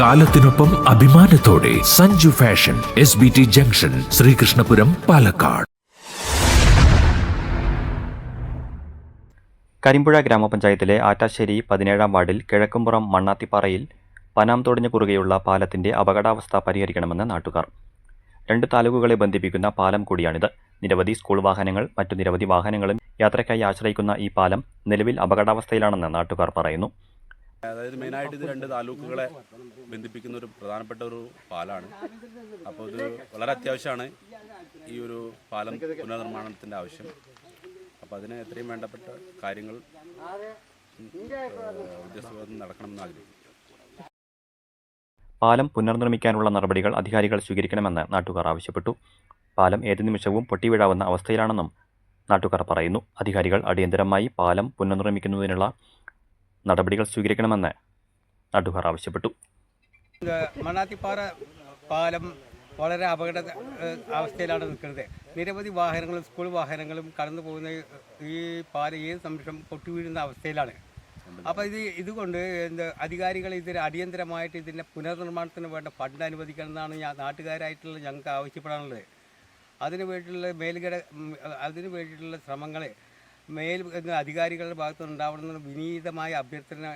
കാലത്തിനൊപ്പം അഭിമാനത്തോടെ Sanju fashion S B T junction Sreekrishnapuram Palakkad. Karimpuzha ഗ്രാമപഞ്ചായത്തിലെ ആറ്റാശ്ശേരി പതിനേഴാം വാർഡിൽ കിഴക്കുംപുറം മണ്ണാത്തിപ്പാറയിൽ പനാം തോടിന് കുറുകെയുള്ള പാലത്തിന്റെ അപകടാവസ്ഥ പരിഹരിക്കണമെന്ന് നാട്ടുകാർ. രണ്ട് താലൂക്കുകളെ ബന്ധിപ്പിക്കുന്ന പാലം കൂടിയാണിത്. നിരവധി സ്കൂൾ വാഹനങ്ങൾ മറ്റു നിരവധി വാഹനങ്ങളും യാത്രയ്ക്കായി ആശ്രയിക്കുന്ന ഈ പാലം നിലവിൽ അപകടാവസ്ഥയിലാണെന്ന് നാട്ടുകാർ പറയുന്നു. അതായത് മെയിനായിട്ട് ഇത് രണ്ട് താലൂക്കുകളെ ബന്ധിപ്പിക്കുന്ന ഒരു പ്രധാനപ്പെട്ട ഒരു പാലാണ്. അപ്പോൾ ഇത് വളരെ അത്യാവശ്യമാണ് ഈ ഒരു പാലം പുനർനിർമ്മാണത്തിന്റെ ആവശ്യം. അപ്പോൾ അതിന് എത്രയും വേണ്ടപ്പെട്ട കാര്യങ്ങൾ ഉദ്യോഗസ്ഥ നടക്കണമെന്ന് ആഗ്രഹിക്കുന്നു. പാലം പുനർനിർമ്മിക്കാനുള്ള നടപടികൾ അധികാരികൾ സ്വീകരിക്കണമെന്ന് നാട്ടുകാർ ആവശ്യപ്പെട്ടു. പാലം ഏത് നിമിഷവും പൊട്ടിവീഴാവുന്ന അവസ്ഥയിലാണെന്നും നാട്ടുകാർ പറയുന്നു. അധികാരികൾ അടിയന്തരമായി പാലം പുനർനിർമ്മിക്കുന്നതിനുള്ള നടപടികൾ സ്വീകരിക്കണമെന്ന് നടുഹർ ആവശ്യപ്പെട്ടു. മണാത്തിപ്പാറ പാലം വളരെ അപകട അവസ്ഥയിലാണ് നിൽക്കുന്നത്. നിരവധി വാഹനങ്ങളും സ്കൂൾ വാഹനങ്ങളും കടന്നു പോകുന്ന ഈ പാലം ഏത് നിമിഷം പൊട്ടി വീഴുന്ന അവസ്ഥയിലാണ്. അപ്പോൾ ഇത് ഇതുകൊണ്ട് എന്ത് അധികാരികൾ ഇതിന് അടിയന്തരമായിട്ട് ഇതിന്റെ പുനർനിർമ്മാണത്തിന് വേണ്ട ഫണ്ട് അനുവദിക്കണം എന്നാണ് ഞാൻ നാട്ടുകാരായിട്ടുള്ള ഞങ്ങൾക്ക് ആവശ്യപ്പെടാനുള്ളത്. അതിന് വേണ്ടിയിട്ടുള്ള മേൽഗഡ അതിനു വേണ്ടിയിട്ടുള്ള ശ്രമങ്ങൾ മേൽ അധികാരികളുടെ ഭാഗത്തുനിന്ന് ഉണ്ടാവണമെന്ന് വിനീതമായ അഭ്യർത്ഥന